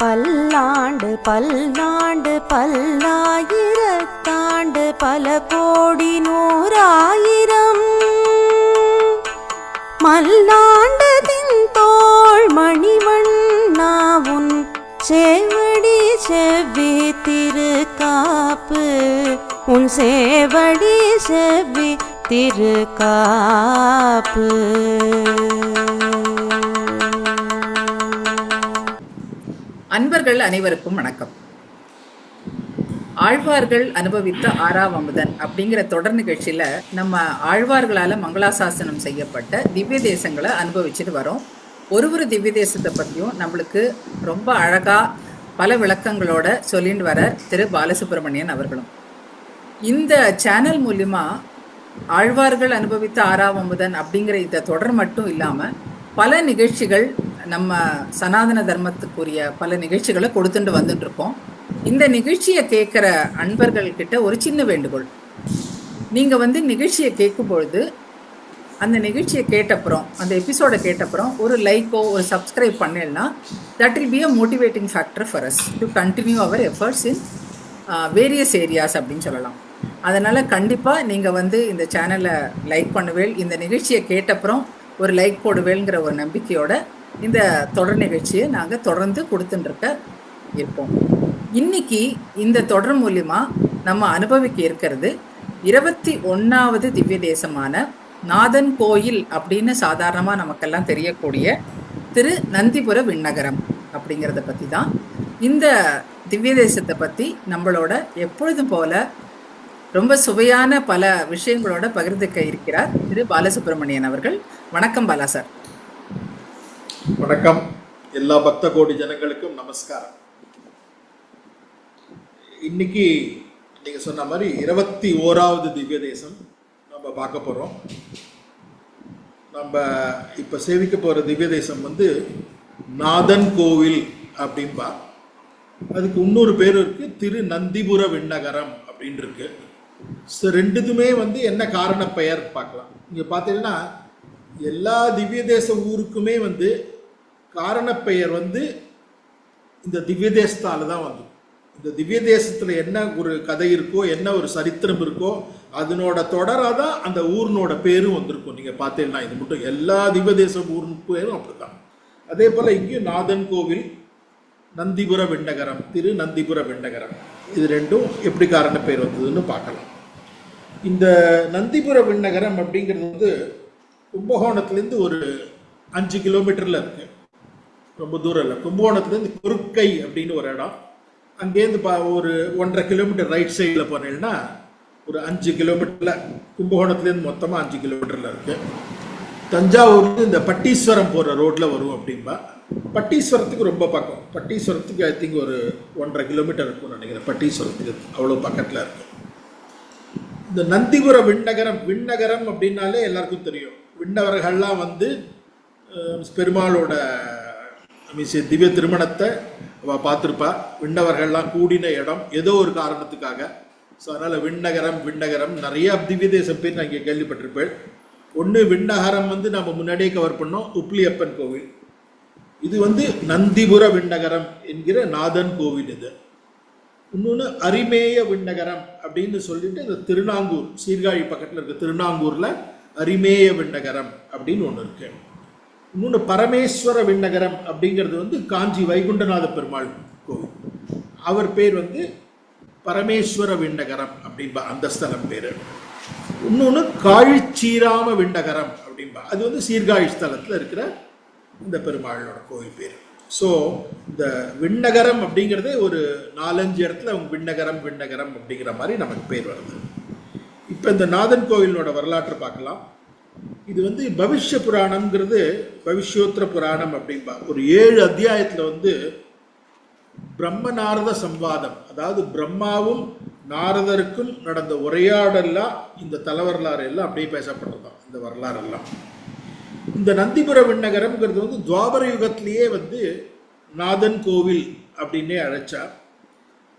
பல்லாண்டு பல்லாண்டு பல்லாயிரத்தாண்டு பல கோடி நூறாயிரம். மல்லாண்டதின் தோள் மணிவண்ணாவுன் சேவடி செவ்வி திருக்காப்பு. உன் சேவடி செவ்வி திருக்காப்பு. அன்பர்கள் அனைவருக்கும் வணக்கம். ஆழ்வார்கள் அனுபவித்த ஆறாம் அமுதன் அப்படிங்கிற தொடர் நிகழ்ச்சியில் நம்ம ஆழ்வார்களால் மங்களாசாசனம் செய்யப்பட்ட திவ்ய தேசங்களை அனுபவிச்சுட்டு வரோம். ஒரு ஒரு திவ்ய தேசத்தை பற்றியும் நம்மளுக்கு ரொம்ப அழகாக பல விளக்கங்களோட சொல்லிட்டு வர திரு பாலசுப்ரமணியன் அவர்களும். இந்த சேனல் மூலிமா ஆழ்வார்கள் அனுபவித்த ஆறாம் அமுதன் அப்படிங்கிற இந்த தொடர் மட்டும் இல்லாமல் பல நிகழ்ச்சிகள் நம்ம சனாதன தர்மத்துக்குரிய பல நிகழ்ச்சிகளை கொடுத்துட்டு வந்துட்டு இருக்கோம் இந்த நிகழ்ச்சியை கேட்குற அன்பர்கள் கிட்ட ஒரு சின்ன வேண்டுகோள். நீங்கள் வந்து நிகழ்ச்சியை கேட்கும் பொழுது அந்த நிகழ்ச்சியை கேட்டப்புறம் அந்த எபிசோடை கேட்டப்புறம் ஒரு லைக்கோ ஒரு சப்ஸ்கிரைப் பண்ணேன்னா that will be a motivating factor for us to continue our efforts in various areas அப்படின்னு சொல்லலாம். அதனால் கண்டிப்பாக நீங்கள் வந்து இந்த சேனலை லைக் பண்ணுவேல் இந்த நிகழ்ச்சியை கேட்டப்புறம் ஒரு லைக் போடுவேல்ங்கிற ஒரு நம்பிக்கையோட இந்த தொடர் நிகழ்ச்சியை நாங்கள் தொடர்ந்து கொடுத்துட்டுருக்க இருப்போம் இன்னைக்கு இந்த தொடர் மூலிமா நம்ம அனுபவிக்க இருக்கிறது இருபத்தி ஒன்றாவது திவ்ய தேசமான நாதன் கோயில் அப்படின்னு சாதாரணமாக நமக்கெல்லாம் தெரியக்கூடிய திரு நந்திபுர விண்ணகரம் அப்படிங்கிறத பற்றி தான் இந்த திவ்ய தேசத்தை பற்றி நம்மளோட எப்பொழுதும் போல ரொம்ப சுவையான பல விஷயங்களோட பகிர்ந்துக்க இருக்கிறார் திரு பாலசுப்ரமணியன் அவர்கள். வணக்கம் பாலா சார். வணக்கம். எல்லா பக்த கோடி ஜனங்களுக்கும் நமஸ்காரம். இன்னைக்கு நீங்கள் சொன்ன மாதிரி இருபத்தி ஓராவது திவ்ய தேசம் நம்ம பார்க்க போகிறோம் நம்ம இப்போ சேவிக்க போகிற திவ்ய தேசம் வந்து நாதன் கோவில் அப்படின்பா அதுக்கு இன்னொரு பேர் இருக்கு திரு நந்திபுர விண்ணகரம் அப்படின்னு இருக்கு. ஸோ ரெண்டுத்துமே வந்து என்ன காரண பெயர் பார்க்கலாம். நீங்கள் பார்த்தீங்கன்னா எல்லா திவ்ய தேச ஊருக்குமே வந்து காரணப்பெயர் வந்து இந்த திவ்ய தேசத்தால் தான் வந்து இந்த திவ்ய தேசத்தில் என்ன ஒரு கதை இருக்கோ என்ன ஒரு சரித்திரம் இருக்கோ அதனோட தொடராக தான் அந்த ஊர்னோட பேரும் வந்திருக்கும். நீங்கள் பார்த்தீங்கன்னா இது மட்டும் எல்லா திவ்ய தேச ஊர் பேரும் அப்படிதான் அதே போல் இங்கேயும் நாதன் கோவில் நந்திபுர விண்ணகரம் திரு நந்திபுர விண்ணகரம் இது ரெண்டும் எப்படி காரண பெயர் வந்ததுன்னு பார்க்கலாம். இந்த நந்திபுர விண்ணகரம் அப்படிங்கிறது வந்து கும்பகோணத்துலேருந்து ஒரு அஞ்சு கிலோமீட்டரில் இருக்குது ரொம்ப தூரம் இல்லை. கும்பகோணத்துலேருந்து குறுக்கை அப்படின்னு ஒரு இடம். அங்கேருந்து பா ஒரு ஒன்றரை கிலோமீட்டர் ரைட் சைடில் போனீங்கன்னா ஒரு அஞ்சு கிலோமீட்டரில் கும்பகோணத்துலேருந்து மொத்தமாக அஞ்சு கிலோமீட்டரில் இருக்குது தஞ்சாவூருக்கு இந்த பட்டீஸ்வரம் போகிற ரோட்டில் வரும் அப்படின்பா பட்டீஸ்வரத்துக்கு ரொம்ப பக்கம். பட்டீஸ்வரத்துக்கு ஐ திங்க் ஒரு ஒன்றரை கிலோமீட்டர் இருக்கும்னு நினைக்கிறேன். பட்டீஸ்வரத்துக்கு அவ்வளோ பக்கத்தில் இருக்கும் இந்த நந்திபுர விண்ணகரம் விண்ணகரம் அப்படின்னாலே எல்லாருக்கும் தெரியும். விண்ணவர்கள்லாம் வந்து பெருமாளோட மீன்ஸ் திவ்ய திருமணத்தை அவ பார்த்துருப்பா. விண்ணவர்கள்லாம் கூடின இடம் ஏதோ ஒரு காரணத்துக்காக. ஸோ அதனால் விண்ணகரம் விண்ணகரம் நிறைய திவ்ய தேசம் பேர் நான் இங்கே கேள்விப்பட்டிருப்பேன். ஒன்று விண்ணகரம் வந்து நம்ம முன்னாடியே கவர் பண்ணோம் உப்ளியப்பன் கோவில். இது வந்து நந்திபுர விண்ணகரம் என்கிற நாதன் கோவில் இது. இன்னொன்று அரிமேய விண்ணகரம் அப்படின்னு சொல்லிட்டு இந்த திருநாங்கூர் சீர்காழி பக்கத்தில் இருக்க திருநாங்கூரில் அரிமேய விண்ணகரம் அப்படின்னு ஒன்று இருக்குது இன்னொன்று பரமேஸ்வர விண்ணகரம் அப்படிங்கிறது வந்து காஞ்சி வைகுண்டநாத பெருமாள் கோவில். அவர் பேர் வந்து பரமேஸ்வர விண்ணகரம் அப்படின்பா அந்த ஸ்தலம் பேர். இன்னொன்று காழிச்சீராம விண்ணகரம் அப்படின்பா அது வந்து சீர்காழி ஸ்தலத்தில் இருக்கிற இந்த பெருமாளோட கோவில் பேர். ஸோ இந்த விண்ணகரம் அப்படிங்கிறதே ஒரு நாலஞ்சு இடத்துல அவங்க விண்ணகரம் விண்ணகரம் அப்படிங்கிற மாதிரி நமக்கு பேர் வருது. இப்போ இந்த நாதன் கோவிலோட வரலாற்றை பார்க்கலாம். இது வந்து பவிஷ்ய புராணம்ங்கிறது பவிஷ்யோத்திர புராணம் அப்படின்பா ஒரு ஏழு அத்தியாயத்தில் வந்து பிரம்ம நாரத சம்வாதம் அதாவது பிரம்மாவும் நாரதருக்கும் நடந்த உரையாடெல்லாம் இந்த தலவரலாறு எல்லாம் அப்படியே பேசப்பட்டதுதான் இந்த வரலாறெல்லாம். இந்த நந்திபுர விண்ணகரம்ங்கிறது வந்து துவாபர யுகத்திலேயே வந்து நாதன் கோவில் அப்படின்னே அழைச்சார்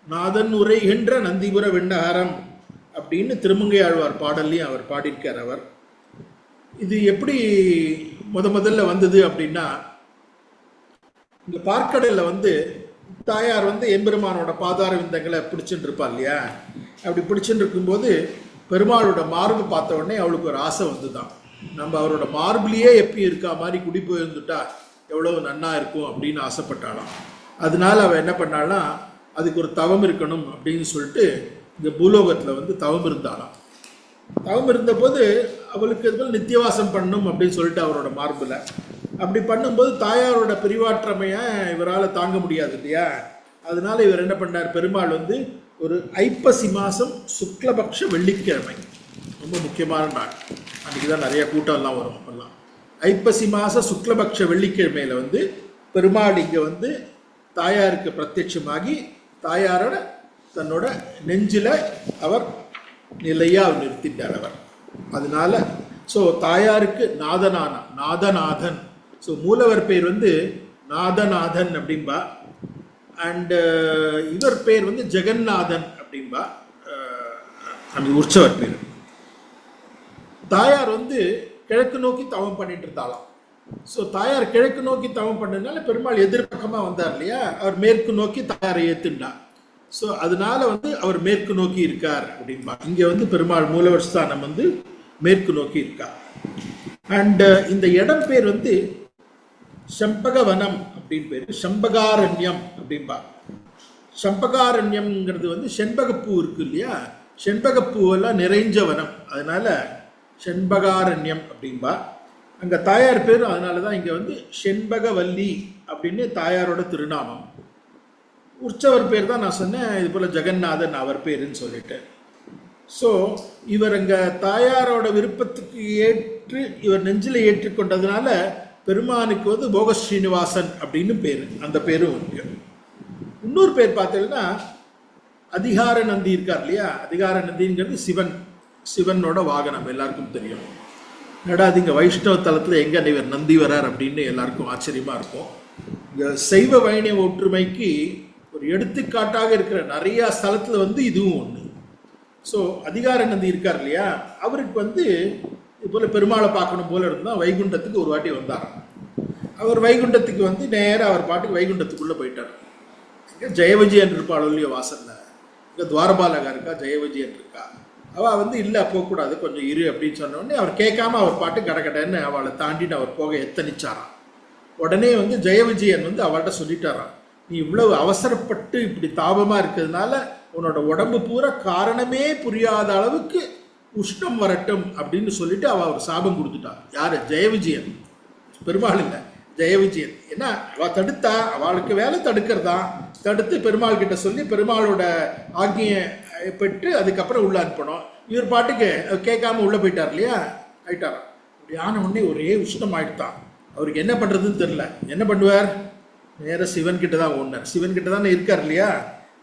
நாதன் உரைகின்ற நந்திபுர விண்ணகரம் அப்படின்னு திருமங்கை ஆழ்வார் பாடல்லையும் அவர் பாடியிருக்கார் அவர். இது எப்படி முத முதல்ல வந்தது அப்படின்னா இந்த பார்க்கடலில் வந்து தாயார் வந்து எம்பெருமானோட பாதார விந்தங்களை பிடிச்சிட்டு இருப்பா இல்லையா? அப்படி பிடிச்சிட்டு இருக்கும்போது பெருமாளோட மார்பு பார்த்த உடனே அவளுக்கு ஒரு ஆசை வந்துதான் நம்ம அவரோட மார்பிலேயே எப்பயும் இருக்கா மாதிரி குடி போயிருந்துட்டா எவ்வளோ நன்னா இருக்கும் அப்படின்னு ஆசைப்பட்டாலாம் அதனால அவள் என்ன பண்ணாலாம் அதுக்கு ஒரு தவம் இருக்கணும் அப்படின்னு சொல்லிட்டு இந்த பூலோகத்தில் வந்து தவம் இருந்தாலாம் தவம் இருந்தபோது அவளுக்கு இது நித்தியவாசம் பண்ணணும் அப்படின்னு சொல்லிட்டு அவரோட மார்பில். அப்படி பண்ணும்போது தாயாரோட பிரிவாற்றமையை இவரால் தாங்க முடியாது இல்லையா? அதனால இவர் என்ன பண்ணார்? பெருமாள் வந்து ஒரு ஐப்பசி மாதம் சுக்லபக்ஷ வெள்ளிக்கிழமை. ரொம்ப முக்கியமான நாள். அன்றைக்கி தான் நிறைய கூட்டம்லாம் வரும் அப்போல்லாம். ஐப்பசி மாத சுக்லபக்ஷ வெள்ளிக்கிழமையில் வந்து பெருமாள் இங்கே வந்து தாயாருக்கு பிரத்யட்சமாகி தாயாரோட தன்னோட நெஞ்சில் அவர் நிலையாக அவர் நிறுத்திட்டார் அவர். அதனால ஸோ தாயாருக்கு நாதனானா நாதநாதன். ஸோ மூலவர் பேர் வந்து நாதநாதன் அப்படின்பா. அண்டு uh, இவர் பேர் வந்து ஜெகநாதன் அப்படின்பா. Uh, அந்த உற்சவர் பேர். தாயார் வந்து கிழக்கு நோக்கி தவம் பண்ணிட்டு இருந்தாலாம் ஸோ தாயார் கிழக்கு நோக்கி தவம் பண்ணதுனால பெருமாள் எதிர்பக்கமாக வந்தார் இல்லையா? அவர் மேற்கு நோக்கி தாயாரை ஏற்றுண்டார் ஸோ அதனால வந்து அவர் மேற்கு நோக்கி இருக்கார் அப்படின்பா இங்கே வந்து பெருமாள் மூலவர் ஸ்தானம் வந்து மேற்கு நோக்கி இருக்கார். அண்ட் uh, இந்த இடம் பேர் வந்து செம்பகவனம் அப்படின்னு பேர் செம்பகாரண்யம் அப்படின்பா செம்பகாரண்யம்ங்கிறது வந்து செண்பகப்பூ இருக்கு இல்லையா? செண்பகப்பூவெல்லாம் நிறைஞ்ச வனம். அதனால செண்பகாரண்யம் அப்படின்பா அங்கே தாயார் பேர் அதனால தான் இங்கே வந்து செண்பகவல்லி அப்படின்னு தாயாரோட திருநாமம். உற்சவர் பேர் தான் நான் சொன்னேன். இது போல் ஜெகநாதன் அவர் பேருன்னு சொல்லிட்டு. ஸோ இவர் எங்கள் தாயாரோட விருப்பத்துக்கு ஏற்று இவர் நெஞ்சில் ஏற்றுக்கொண்டதுனால பெருமானுக்கு வந்து போக ஸ்ரீனிவாசன் அப்படின்னு பேர். அந்த பேரும் இருக்கு. இன்னொரு பேர் பார்த்தீங்கன்னா அதிகார நந்தி இருக்கார் இல்லையா? அதிகார நந்திங்கிறது சிவன். சிவனோட வாகனம். எல்லாருக்கும் தெரியும். என்னடா அது இங்கே வைஷ்ணவ தலத்தில் எங்கே இவர் நந்தி வரார் அப்படின்னு எல்லாருக்கும் ஆச்சரியமாக இருக்கும். இந்த சைவ வைணவ ஒற்றுமைக்கு ஒரு எடுத்துக்காட்டாக இருக்கிற நிறைய ஸ்தலத்தில் வந்து இதுவும் ஒன்று ஸோ அதிகார நந்தி இருக்கார் இல்லையா? அவருக்கு வந்து இதுபோல் பெருமாளை பார்க்கணும் போல இருந்தால் வைகுண்டத்துக்கு ஒரு வாட்டி வந்தாராம் அவர் வைகுண்டத்துக்கு வந்து நேராக அவர் பாட்டுக்கு வைகுண்டத்துக்குள்ளே போயிட்டார். இங்கே ஜெயவிஜயன் இருப்பாள் இல்லையோ வாசலில்? இங்கே துவாரபாலகா இருக்கா? ஜெயவிஜயன் இருக்கா? அவள் வந்து இல்லை போகக்கூடாது கொஞ்சம் இரு அப்படின்னு சொன்னோடனே அவர் கேட்காம அவர் பாட்டு கடகடன்னு அவளை தாண்டிட்டு அவர் போக எத்தனிச்சாராம். உடனே வந்து ஜெயவிஜயன் வந்து அவள்கிட்ட சொல்லிட்டாராம். நீ இவ்வளவு அவசரப்பட்டு இப்படி தாபமாக இருக்கிறதுனால உன்னோட உடம்பு பூரா காரணமே புரியாத அளவுக்கு உஷ்ணம் வரட்டும் அப்படின்னு சொல்லிட்டு அவ ஒரு சாபம் கொடுத்துட்டா. ஜெய ஜெயவிஜயன். பெருமாள் இல்லை. ஜெயவிஜயன். ஏன்னா அவ தடுத்தா அவளுக்கு வேலை தடுக்கிறதா? தடுத்து பெருமாள் கிட்ட சொல்லி பெருமாளோட ஆக்னியை பெற்று அதுக்கப்புறம் உள்ள அனுப்பணும். இவர் பாட்டுக்கு கேட்காம உள்ள போயிட்டார் இல்லையா? ஆயிட்டாராம். இப்படி ஆன உடனே ஒரே உஷ்ணம் ஆயிட்டான் அவருக்கு என்ன பண்ணுறதுன்னு தெரில என்ன பண்ணுவார்? நேராக சிவன் கிட்ட தான் ஓடினார். சிவன் கிட்ட தானே இருக்கார் இல்லையா?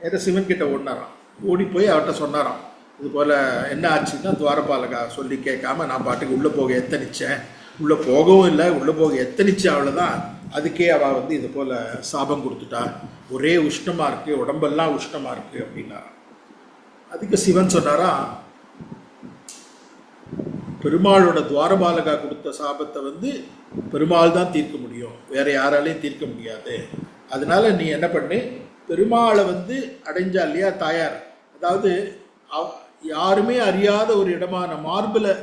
நேராக சிவன் கிட்ட ஓடினாராம். ஓடி போய் அவர்கிட்ட சொன்னாராம். இது போல் என்ன ஆச்சுன்னா துவாரபாலகா சொல்லி கேட்காம நான் பாட்டுக்கு உள்ளே போக எத்தனிச்சேன். உள்ளே போகவும் இல்லை உள்ளே போக எத்தனிச்சு அவ்வளோதான் அதுக்கே அவள் வந்து இது போல் சாபம் கொடுத்துட்டா. ஒரே உஷ்ணமாக இருக்குது உடம்பெல்லாம் உஷ்ணமாக இருக்குது அப்படின்னாராம் அதுக்கு சிவன் சொன்னாரா பெருமாளோட துவாரபாலகா கொடுத்த சாபத்தை வந்து பெருமாள் தான் தீர்க்க முடியும். வேற யாராலையும் தீர்க்க முடியாது. அதனால நீ என்ன பண்ணு? பெருமாளை வந்து அடைஞ்சா இல்லையா தாயார்? அதாவது அவ- யாருமே அறியாத ஒரு இடமான மார்பில்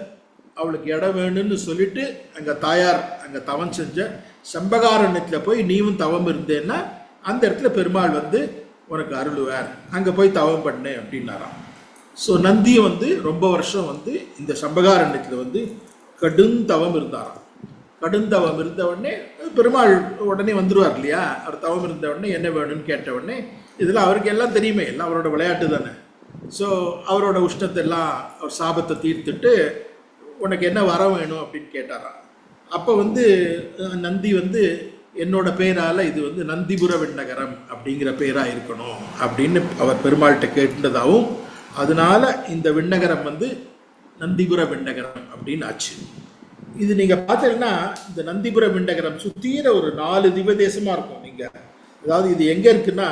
அவளுக்கு இடம் வேணும்னு சொல்லிட்டு அங்கே தாயார் அங்கே தவம் செஞ்ச செம்பகாரண்யத்தில் போய் நீயும் தவம் இருந்தேன்னா அந்த இடத்துல பெருமாள் வந்து உனக்கு அருளுவார். அங்கே போய் தவம் பண்ணு அப்படின்னாராம். ஸோ நந்தியும் வந்து ரொம்ப வருஷம் வந்து இந்த சம்பகாரண்யத்தில் வந்து கடும் தவம் இருந்தாராம். கடுந்தவம் இருந்த உடனே பெருமாள் உடனே வந்துருவார் இல்லையா? அவர் தவம் இருந்த உடனே என்ன வேணும்னு கேட்ட உடனே இதில் அவருக்கு எல்லாம் தெரியுமே எல்லாம் அவரோட விளையாட்டு தானே. ஸோ அவரோட உஷ்ணத்தை எல்லாம் அவர் சாபத்தை தீர்த்துட்டு உனக்கு என்ன வரம் வேணும்? அப்படின்னு கேட்டாராம் அப்போ வந்து நந்தி வந்து என்னோட பெயரால் இது வந்து நந்திபுர விண்ணகரம் அப்படிங்கிற பெயராக இருக்கணும் அப்படின்னு அவர் பெருமாள்கிட்ட கேட்டதாகவும் அதனால இந்த விண்ணகரம் வந்து நந்திபுர விண்ணகரம் அப்படின்னு ஆச்சு. இது நீங்க பார்த்தீங்கன்னா இந்த நந்திபுர விண்ணகரம் சுத்தீர ஒரு நாலு திவதேசமா இருக்கும் நீங்க. அதாவது இது எங்க இருக்குன்னா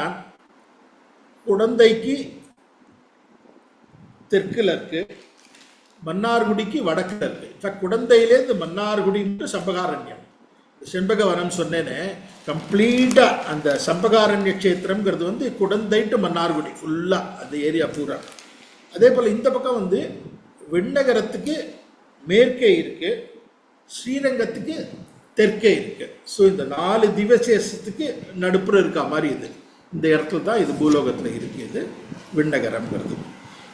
குடந்தைக்கு தெற்குல இருக்கு மன்னார்குடிக்கு வடக்குல இருக்கு. இன்ஃபேக்ட் குடந்தையிலேருந்து மன்னார்குடின்ட்டு சம்பகாரண்யம். செண்பகவனம் சொன்னேன்னு சொன்னேனே கம்ப்ளீட்டாக அந்த சம்பகாரண்ய கஷேத்திரம்ங்கிறது வந்து குடந்தைட்டு மன்னார்குடி ஃபுல்லாக அந்த ஏரியா பூரா. அதே போல் இந்த பக்கம் வந்து விண்ணகரத்துக்கு மேற்கே இருக்குது ஸ்ரீரங்கத்துக்கு தெற்கே இருக்கு. ஸோ இந்த நாலு திவசேஷத்துக்கு நடுப்புற இருக்க மாதிரி இது. இந்த இடத்துல தான் இது பூலோகத்தில் இருக்குது விண்ணகரம்ங்கிறது.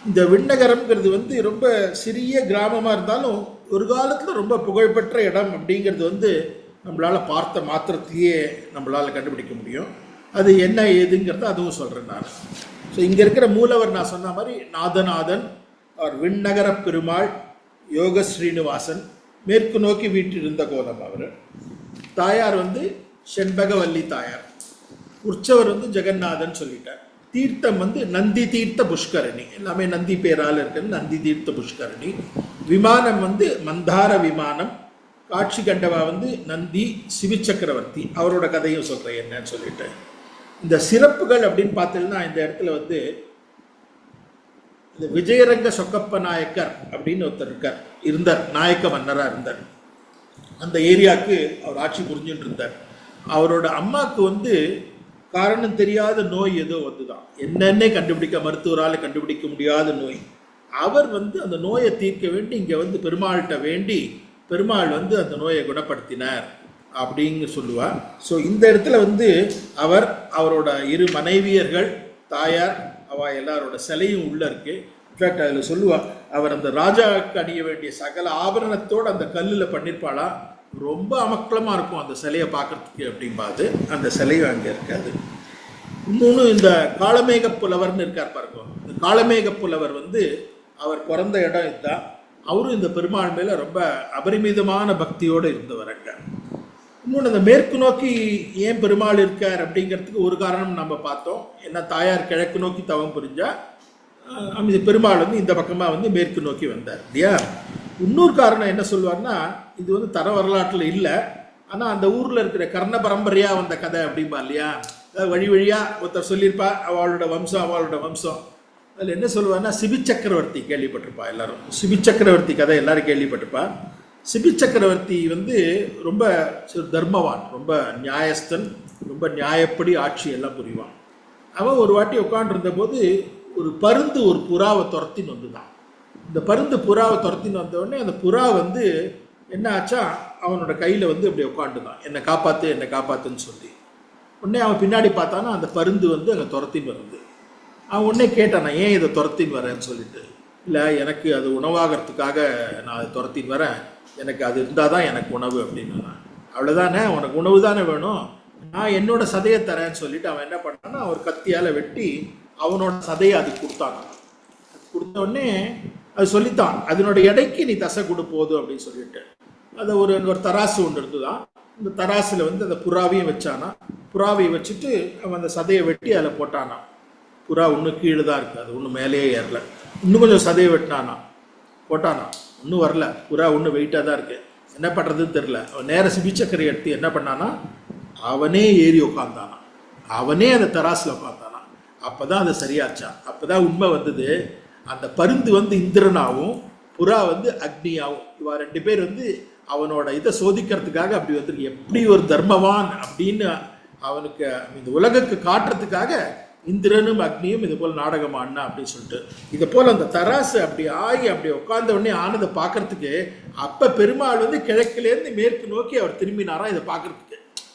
இந்த விண்ணகரம்ங்கிறது வந்து ரொம்ப சிறிய கிராமமாக இருந்தாலும் ஒரு காலத்தில் ரொம்ப புகழ்பெற்ற இடம் அப்படிங்கிறது வந்து நம்மளால் பார்த்த மாத்திரத்திலேயே நம்மளால் கண்டுபிடிக்க முடியும். அது என்ன ஏதுங்கிறத அதுவும் சொல்கிறேன் நான். ஸோ இங்கே இருக்கிற மூலவர் நான் சொன்ன மாதிரி நாதநாதன் அவர் விண்ணகர பெருமாள் யோக ஸ்ரீனிவாசன் மேற்கு நோக்கி வீட்டிருந்த கோலம் அவர். தாயார் வந்து செண்பகவல்லி தாயார். உற்சவர் வந்து ஜெகநாதன் சொல்லிட்டார். தீர்த்தம் வந்து நந்தி தீர்த்த புஷ்கரணி. எல்லாமே நந்தி பேரால் இருக்கிறது நந்தி தீர்த்த புஷ்கரணி. விமானம் வந்து மந்தார விமானம். காட்சி கண்டவா வந்து நந்தி சிவிச்சக்கரவர்த்தி அவரோட கதையும் சொல்கிறேன் என்னன்னு சொல்லிட்டு. இந்த சிறப்புகள் அப்படின்னு பார்த்தீங்கன்னா இந்த இடத்துல வந்து இந்த விஜயரங்க சொக்கப்ப நாயக்கர் அப்படின்னு ஒருத்தர் இருக்கார். இருந்தார். நாயக்க மன்னராக இருந்தார். அந்த ஏரியாவுக்கு அவர் ஆட்சி புரிஞ்சுட்டு இருந்தார். அவரோட அம்மாவுக்கு வந்து காரணம் தெரியாத நோய் ஏதோ வந்துதான். என்னென்ன கண்டுபிடிக்க மருத்துவரால் கண்டுபிடிக்க முடியாத நோய். அவர் வந்து அந்த நோயை தீர்க்க வேண்டி இங்கே வந்து பெருமாள்கிட்ட வேண்டி பெருமாள் வந்து அந்த நோயை குணப்படுத்தினார் அப்படின்னு சொல்லுவார் ஸோ இந்த இடத்துல வந்து அவர் அவரோட இரு மனைவியர்கள் தாயார் அவள் எல்லாரோட சிலையும் உள்ளே இருக்கு. இன்ஃபேக்ட் அதில் சொல்லுவாள் அவர் அந்த ராஜாவுக்கு அணிய வேண்டிய சகல ஆபரணத்தோடு அந்த கல்லில் பண்ணியிருப்பாளா ரொம்ப அமக்கலமாக இருக்கும் அந்த சிலையை பார்க்கறதுக்கு அப்படிம்பாது. அந்த சிலையும் அங்கே இருக்காது. இன்னொன்று இந்த காலமேக புலவர்னு இருக்கார் பாருங்க. இந்த காலமேக புலவர் வந்து அவர் பிறந்த இடம் இதுதான். அவரும் இந்த பெருமாள் மேலே ரொம்ப அபரிமிதமான பக்தியோடு இருந்தவர் அங்கே. இன்னொன்று அந்த மேற்கு நோக்கி ஏன் பெருமாள் இருக்கார் அப்படிங்கிறதுக்கு ஒரு காரணம் நம்ம பார்த்தோம். ஏன்னா தாயார் கிழக்கு நோக்கி தவம் புரிஞ்சா அஹ், அந்த பெருமாள் வந்து இந்த பக்கமாக வந்து மேற்கு நோக்கி வந்தார் இல்லையா? இன்னொரு காரணம் என்ன சொல்லுவார்னா இது வந்து தர வரலாற்றில் இல்லை. ஆனால் அந்த ஊரில் இருக்கிற கர்ண பரம்பரையாக வந்த கதை அப்படிம்பா இல்லையா? அதாவது வழி வழியாக ஒருத்தர் சொல்லியிருப்பா அவளோட வம்சம் அவளோட வம்சம். அதில் என்ன சொல்லுவார்னா சிபி சக்கரவர்த்தி கேள்விப்பட்டிருப்பா எல்லாரும். சிபி சக்கரவர்த்தி கதை எல்லாரும் கேள்விப்பட்டிருப்பா. சிபி சக்கரவர்த்தி வந்து ரொம்ப தர்மவான் ரொம்ப நியாயஸ்தன் ரொம்ப நியாயப்படி ஆட்சி எல்லாம் புரிவான். அவன் ஒரு வாட்டி உட்காண்டிருந்த போது ஒரு பருந்து ஒரு புறாவை துரத்தின்னு வந்துதான். இந்த பருந்து புறாவை துரத்தின்னு வந்த உடனே அந்த புறா வந்து என்ன ஆச்சா அவனோட கையில் வந்து இப்படி உட்காந்துதான் என்னை காப்பாற்று என்னை காப்பாற்றுன்னு சொல்லி. உடனே அவன் பின்னாடி பார்த்தானா அந்த பருந்து வந்து அங்கே துரத்தின்னு வருது. அவன் உடனே கேட்டான் ஏன் இதை துரத்தின்னு வரேன்னு சொல்லிட்டு? இல்லை எனக்கு அது உணவாகிறதுக்காக நான் அதை துரத்தின்னு வரேன். எனக்கு அது இருந்தால் தான் எனக்கு உணவு அப்படின்னு அவ்வளோதானே உனக்கு உணவு தானே வேணும்? நான் என்னோட சதையை தரேன்னு சொல்லிட்டு அவன் என்ன பண்ணான்னா அவர் கத்தியால் வெட்டி அவனோட சதையை அதுக்கு கொடுத்தான். கொடுத்த அது சொல்லித்தான் அதனோட எடைக்கு நீ தசை கொடு போதும் அப்படின்னு சொல்லிட்டு. அதை ஒரு அங்க ஒரு தராசு ஒன்று இருந்துதான் இந்த தராசில் வந்து அந்த புறாவையும் வச்சானா? புறாவையும் வச்சுட்டு அவன் அந்த சதையை வெட்டி அதில் போட்டானா? புறா ஒன்று கீழே தான் இருக்குது அது ஒன்றும் மேலேயே ஏறல. இன்னும் கொஞ்சம் சதையை வெட்டினானா? போட்டானா? இன்னும் வரல. புறா ஒன்று வெயிட்டாக தான் இருக்கு. என்ன பண்ணுறதுன்னு தெரில அவன் நேர சிபிச்சக்கரை எடுத்து என்ன பண்ணானா அவனே ஏறி உட்காந்தானா அவனே அந்த தராசில் உட்காந்தானா அப்போ தான் அது சரியாச்சான் அப்போ தான் உண்மை வந்தது அந்த பருந்து வந்து இந்திரனாகவும் புறா வந்து அக்னியாகவும் இவா ரெண்டு பேர் வந்து அவனோட இதை சோதிக்கிறதுக்காக அப்படி வந்து எப்படி ஒரு தர்மவான் அப்படின்னு அவனுக்கு இந்த உலகுக்கு காட்டுறதுக்காக இந்திரனும் அக்னியும் இது போல் நாடகம் ஆடினா அப்படின்னு சொல்லிட்டு. இதை போல் அந்த தராசு அப்படி ஆகி அப்படி உட்கார்ந்த உடனே ஆனதை பார்க்கறதுக்கு அப்போ பெருமாள் வந்து கிழக்கிலேருந்து மேற்கு நோக்கி அவர் திரும்பினாராம் இதை பார்க்கறதுக்கு.